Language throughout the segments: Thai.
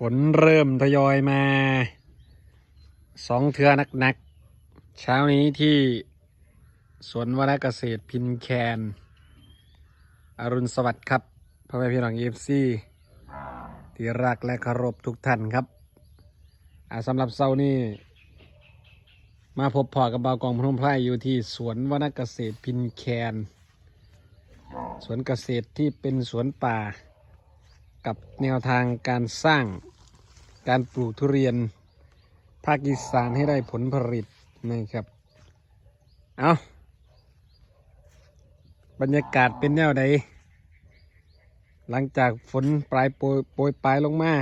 ฝนเริ่มทยอยมาสองเทือนักๆ เช้านี้ที่สวนวรเกษตรพินแคน อรุณสวัสดิ์ครับพ่อแม่พี่น้องเอฟซีที่รักและเคารพทุกท่านครับสำหรับเช้านี้มาพบพอกับเบาวกองพนมไพรอยู่ที่สวนวรเกษตรพินแคน สวนเกษตรที่เป็นสวนป่า กับแนวทางการสร้างการปลูกทุเรียน ภาคอีสานให้ได้ผลผลิตนะครับ เอาบรรยากาศเป็นแนวใด หลังจากฝนปลายโปรยโปรยปลายลงมา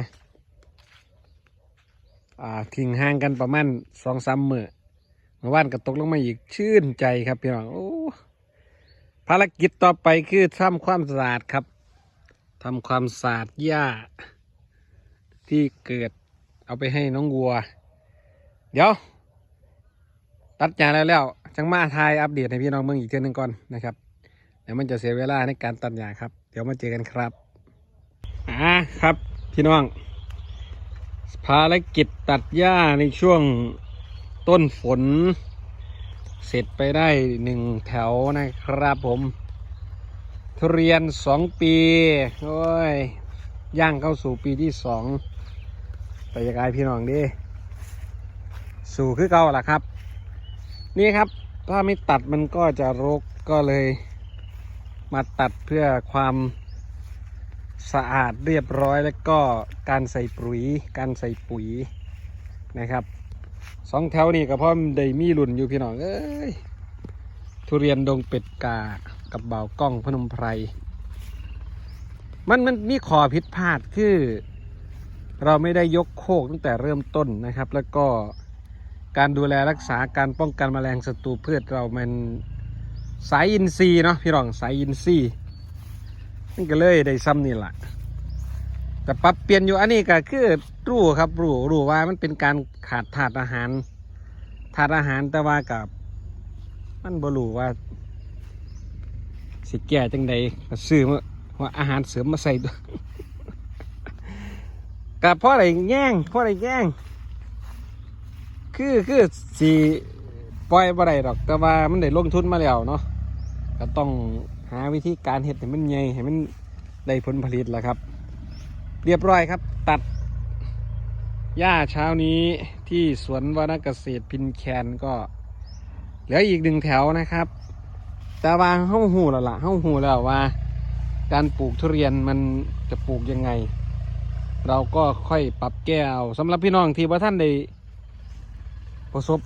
อ่าทิ้งห่างกันประมาณสองสามมือเมื่อวานก็ตกลงมาอีกชื่นใจครับพี่น้องโอ้ภารกิจต่อไปคือทำความสะอาดครับ ทำความสะอาดหญ้า ที่เกิดเอาไปให้น้องวัว เดี๋ยว ตัดหญ้าแล้วแล้ว จังมาทายอัปเดตให้พี่น้องเมืองอีกเทื่อหนึงก่อนนะครับเดี๋ยวมันจะเสียเวลาในการตัดหญ้าครับ เดี๋ยวมาเจอกันครับอ่าครับพี่น้อง ภารกิจตัดหญ้าในช่วงต้นฝน เสร็จไปได้หนึ่งแถวนะครับผม ทุเรียนสองปีโอ้ยย่างเข้าสู่ปีที่สองไปยังไงพี่น้องดิสู่คือเก่าล่ะครับ นี่ครับถ้าไม่ตัดมันก็จะรกก็เลย มาตัดเพื่อความสะอาดเรียบร้อยแล้วก็การใส่ปุ๋ย การใส่ปุ๋ยนะครับสองแถวนี่ก็เพราะมันได้มีรุ่นอยู่พี่น้องเอ้ยทุเรียนดงเป็ดกา กับเบากล้องพนมไพร มันมันมีขอผิดพลาดคือ เราไม่ได้ยกโคกตั้งแต่เริ่มต้นนะครับ แล้วก็การดูแลรักษาการป้องกันแมลงศัตรูพืชเรามันสายอินทรีย์เนาะพี่รองสายอินทรีย์มันก็เลยได้ซ้ำนี่แหละแต่ปรับเปลี่ยนอยู่อันนี้ก็คือรู้ครับรู้รู้ว่ามันเป็นการขาดถาดอาหารถาดอาหารแต่ว่ากับ มันบรูว่า สิแก่จังใดก็ซื้อมาว่าอาหารเสริมมาใส่ด้วยกับพ่ออะไรแย่งพ่ออะไรแย่งคือคือสีปล่อยบ่ได้ดอก แต่ว่ามันได้ลงทุนมาแล้วเนาะก็ต้องหาวิธีการเห็ดให้มันใหญ่ให้มันได้ผลผลิตแหละครับ เรียบร้อยครับ ตัดหญ้าเช้านี้ที่สวนวาเกษตรพินแคนก็ เหลืออีกหนึ่งแถวนะครับ แต่ว่าเฮ้าหูแล้วล่ะเฮ้าหูแล้วว่า การปลูกทุเรียนมันจะปลูกยังไง เราก็ค่อยปรับแก้เอาสำหรับพี่น้องที่ว่าท่านได้ประสบ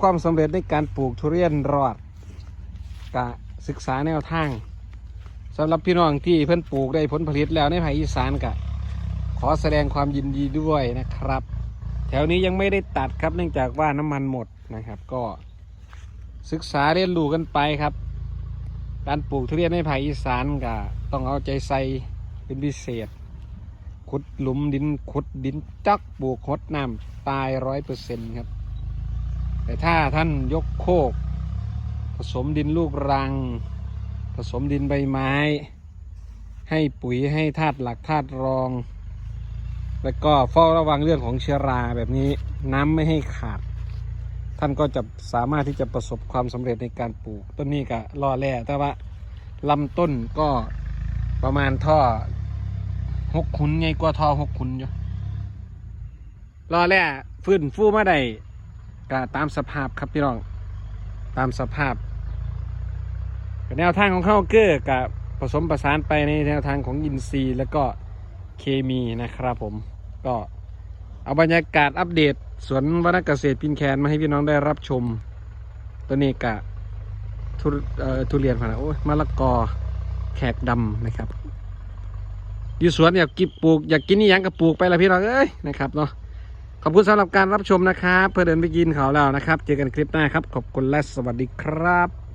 ความสำเร็จในการปลูกทุเรียนรอดกะศึกษาแนวทางสำหรับพี่น้องที่เพิ่นปลูกได้ผลผลิตแล้วในภาคอีสานกะ ขอแสดงความยินดีด้วยนะครับ แถวนี้ยังไม่ได้ตัดครับเนื่องจากว่าน้ำมันหมดนะครับ ก็ศึกษาเรียนรู้กันไปครับ การปลูกทุเรียนในภาคอีสานก็ต้องเอาใจใส่เป็นพิเศษ ขุดหลุมดินขุดดินจักปลูกหดน้ำตายร้อยเปอร์เซ็นต์ครับ แต่ถ้าท่านยกโคก ผสมดินลูกรัง ผสมดินใบไม้ ให้ปุ๋ยให้ธาตุหลักธาตุรอง แล้วก็เฝ้าระวังเรื่องของเชื้อราแบบนี้น้ำไม่ให้ขาด ท่านก็จะสามารถที่จะประสบความสำเร็จในการปลูก ต้นนี้ก็ล่อแร่แต่ว่าลำต้นก็ประมาณท่อหกขุนไงกว่าท่อหกขุนอยู่ล่อแร่ฟื้นฟูมาได้ก็ตามสภาพครับพี่น้องตามสภาพแนวทางของเขาเกือกับผสมประสานไปในแนวทางของอินทรีย์ แล้วก็เคมีนะครับผมก็ เอาบรรยากาศอัปเดต สวนวรรณเกษตรพินแคนมาให้พี่น้องได้รับชมตัวนี้กะทุเอ่อทุเรียนผ่านโอ้ยมะละกอแขกดำนะครับอยู่สวนอยากกินปลูกอยากกินนี่ยังก็ปลูกไปละพี่น้องเอ้ยนะครับเนาะขอบคุณสำหรับการรับชมนะครับ เพื่อเดินไปกินเขาแล้วนะครับ เจอกันคลิปหน้าครับ ขอบคุณและสวัสดีครับ